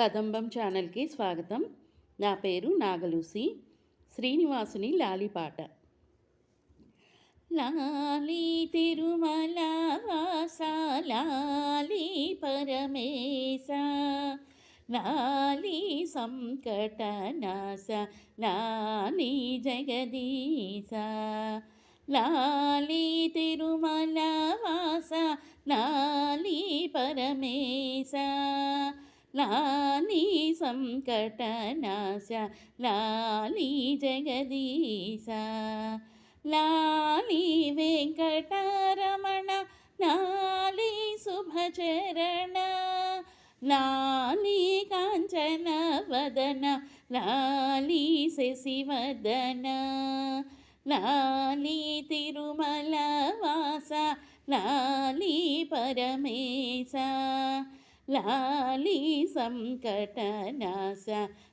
కదంబం ఛానల్కి స్వాగతం. నా పేరు నాగలూసి. శ్రీనివాసుని లాలిపాట. లాలి తిరుమల వాస లాలి పరమేశ లాలి సంకటనాశ లాలి జగదీశ లాలి తిరుమల వాస లాలి పరమేశ. లాలి సంకటనాశ లాలి జగదీశ. లాలి వెంకటరమణ లాలి శుభచరణ. లాలి కాంచన వదన లాలి శశివదన. లాలి తిరుమల వాస లాలి పరమేశ. లాలి సంకటనాశ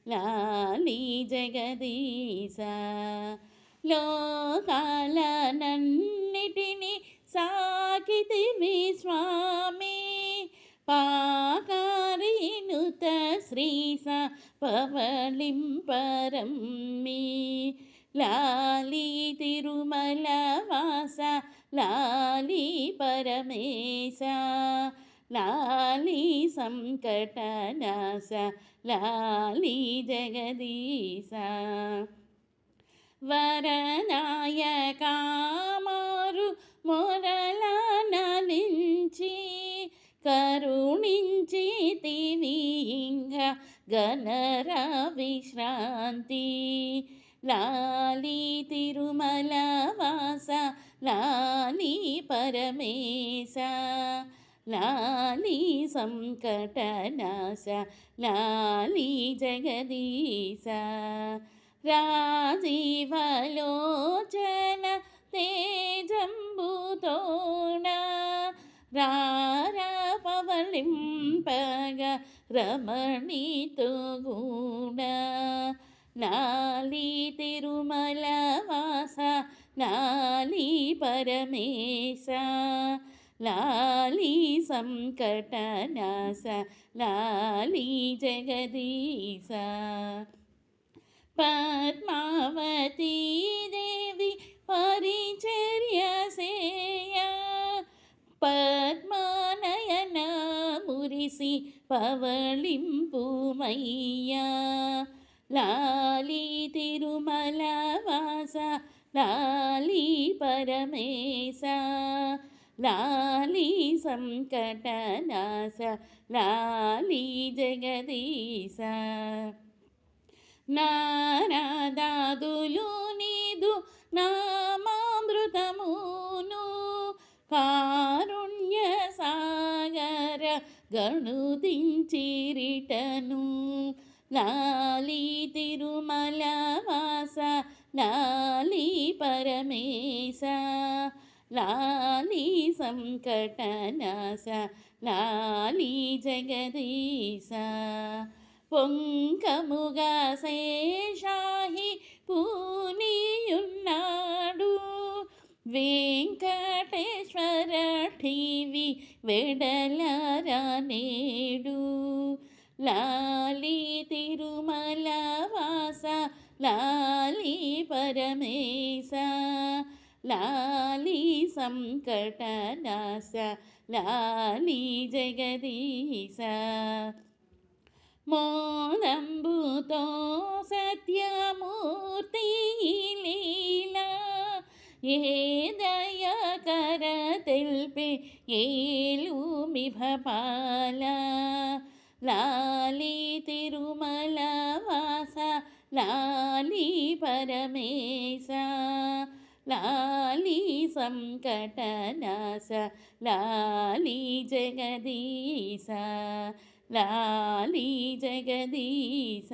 లాలి జగదీశ. లోకాలనన్నిటిని సాకితివి స్వామి పాకారీనుత శ్రీస పవళింపరమ్మి లాలి తిరుమల వాస లాలి పరమేశ. లాలి సంకటనాశ లాలి జగదీశ. వరనాయకామారు మొరలా నలించి కరుణించి తివింగ గణర విశ్రాంతి లాలి తిరుమల వాస లాలి పరమేశ. లాలి సంకటనాశ లాలి జగదీశ. రాజీవలోచన తేజంబుతోణ రారా రారపవళింపగ రమణితో గుణ నాలి తిరుమల వాస నాలి పరమేశ. లాలి సంకటనాశ లాలి జగదీశ. పద్మావతీ దేవి పరిచర్య సేయ పద్మానయన మురిసి పవళింపుమయ్యా. లాలి తిరుమల వాస లాలి పరమేశ. లాలి సంకటనాశ లాలి జగదీశ నారాదాదులు నీదు నామామృతమును కారుణ్య సాగర గణుదించిరిటను. లాలి తిరుమల వాస లాలి పరమేశ. లాలి సంకటనాశ లాలి జగదీశ. పొంకముగా శేషాహి పూనియున్నాడు. వెంకటేశ్వర ఠీవి వెడలరానేడు లాలి తిరుమల వాస లాలి పరమేశ. లాలి సంకటనాశ లాలి జగదీశ మోనంబుతో సత్యమూర్తి లీలా ఏ దయకర తెల్పి ఏలు మిభపాల లాలి తిరుమల వాస లాలి పరమేశ. లాలి సంకటనాశ లాలి జగదీశ లాలి జగదీశ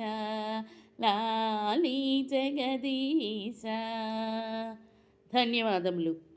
లాలి జగదీశ ధన్యవాదములు.